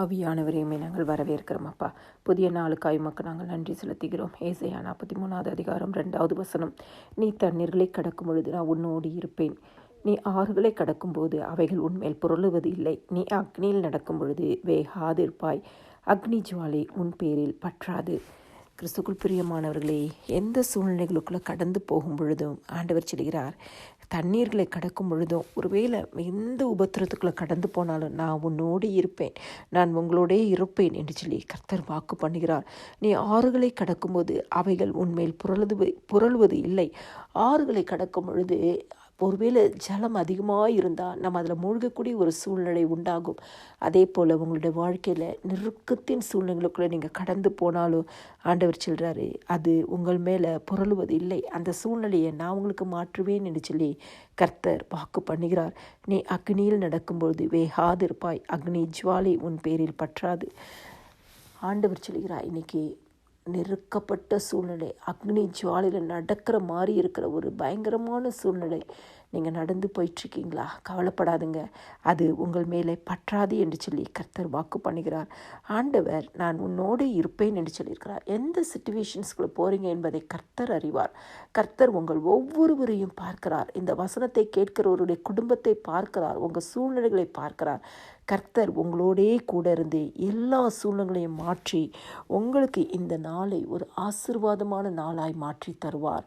ஆவியானவரையுமே நாங்கள் வரவேற்கிறோம் அப்பா. புதிய நாளுக்காய் மக்கள் நாங்கள் நன்றி செலுத்துகிறோம். ஏசையா நாற்பத்தி மூணாவது அதிகாரம் ரெண்டாவது வசனம். நீ தண்ணீர்களை கடக்கும் பொழுது நான் உன்னோடு இருப்பேன். நீ ஆறுகளை கடக்கும்போது அவைகள் உன்மேல் புரளுவது இல்லை. நீ அக்னியில் நடக்கும் பொழுது வேகாதிருப்பாய். அக்னி ஜுவாலை உன் பேரில் பற்றாது. கிறிஸ்துக்குள் பிரியமானவர்களே எந்த சூழ்நிலைகளுக்குள்ளே கடந்து போகும் பொழுதும் ஆண்டவர் சொல்கிறார் தண்ணீர்களை கடக்கும் பொழுதும் ஒருவேளை எந்த உபத்திரத்துக்குள்ளே கடந்து போனாலும் நான் உன்னோடு இருப்பேன் நான் உங்களோடே இருப்பேன் என்று சொல்லி கர்த்தர் வாக்கு பண்ணுகிறார். நீ ஆறுகளை கடக்கும்போது அவைகள் உன்மேல் புரளுது புரளுவது இல்லை. ஆறுகளை கடக்கும் பொழுது ஒருவேளை ஜலம் அதிகமாக இருந்தால் நம்ம அதில் மூழ்கக்கூடிய ஒரு சூழ்நிலை உண்டாகும். அதே போல் உங்களுடைய வாழ்க்கையில் நெருக்கத்தின் சூழ்நிலைகளுக்குள்ளே நீங்கள் கடந்து போனாலும் ஆண்டவர் சொல்கிறாரு அது உங்கள் மேலே புரளுவது இல்லை. அந்த சூழ்நிலையை நான் உங்களுக்கு மாற்றுவேன் என்று சொல்லி கர்த்தர் வாக்கு பண்ணுகிறார். நீ அக்னியில் நடக்கும்பொழுது வேகாதிருப்பாய். அக்னி ஜுவாலை உன் பேரில் பற்றாது. ஆண்டவர் சொல்கிறார் இன்றைக்கி நெருக்கப்பட்ட சூழ்நிலை. அக்னி ஜுவாலையில் நடக்கிற மாதிரி இருக்கிற ஒரு பயங்கரமான சூழ்நிலை. நீங்கள் நடந்து போயிட்டுருக்கீங்களா? கவலைப்படாதுங்க. அது உங்கள் மேலே பற்றாது என்று சொல்லி கர்த்தர் வாக்கு பண்ணுகிறார். ஆண்டவர் நான் உன்னோடு இருப்பேன் என்று சொல்லியிருக்கிறார். எந்த சுச்சுவேஷன்ஸ்குள்ளே போகிறீங்க என்பதை கர்த்தர் அறிவார். கர்த்தர் உங்கள் ஒவ்வொருவரையும் பார்க்கிறார். இந்த வசனத்தை கேட்கிறவருடைய குடும்பத்தை பார்க்கிறார். உங்கள் சூழ்நிலைகளை பார்க்கிறார். கர்த்தர் உங்களோடே கூட இருந்து எல்லா சூழ்நிலைகளையும் மாற்றி உங்களுக்கு இந்த நாளை ஒரு ஆசிர்வாதமான நாளாய் மாற்றி தருவார்.